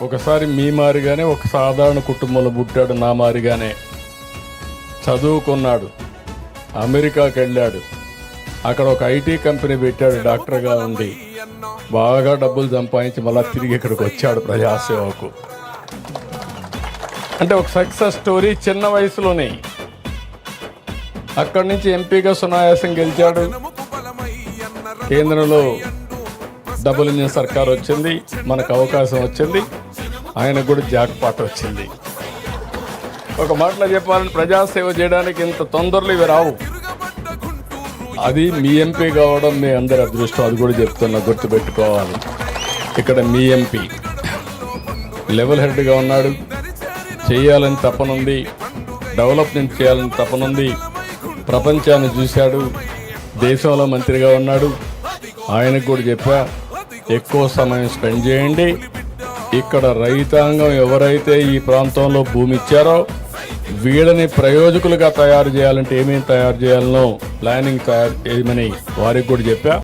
ఒకసారి మీ మారిగానే ఒక సాధారణ కుటుంబంలో పుట్టాడు నా మారిగానే. చదువుకున్నాడు అమెరికాకి వెళ్ళాడు అక్కడ ఒక ఐటీ కంపెనీ పెట్టాడు డాక్టర్గా ఉండి బాగా డబ్బులు సంపాదించి మళ్ళీ తిరిగి ఇక్కడికి వచ్చాడు ప్రజాసేవకు. అంటే ఒక సక్సెస్ స్టోరీ చిన్న వయసులోనే. అక్కడి నుంచి ఎంపీగా సునాయాసం గెలిచాడు. కేంద్రంలో డబుల్ ఇంజిన్ సర్కార్ వచ్చింది మనకు అవకాశం వచ్చింది ఆయనకు కూడా జాక్ పాట వచ్చింది. ఒక మాటలో చెప్పాలని ప్రజాసేవ చేయడానికి ఇంత తొందరలు ఇవి రావు. అది మీ ఎంపీ కావడం మీ అందరి అదృష్టం అది కూడా చెప్తున్నా గుర్తుపెట్టుకోవాలి. ఇక్కడ మీ ఎంపీ లెవెల్ హెడ్గా ఉన్నాడు. చేయాలని తపనుంది డెవలప్మెంట్ చేయాలని తపనుంది. ప్రపంచాన్ని చూశాడు దేశంలో మంత్రిగా ఉన్నాడు. ఆయనకు కూడా చెప్పా ఎక్కువ సమయం స్పెండ్ చేయండి. ఇక్కడ రైతాంగం ఎవరైతే ఈ ప్రాంతంలో భూమి ఇచ్చారో వీళ్ళని ప్రయోజకులుగా తయారు చేయాలంటే ఏమేమి తయారు చేయాలనో ప్లానింగ్ తయారు చేయమని వారికి కూడా చెప్పా.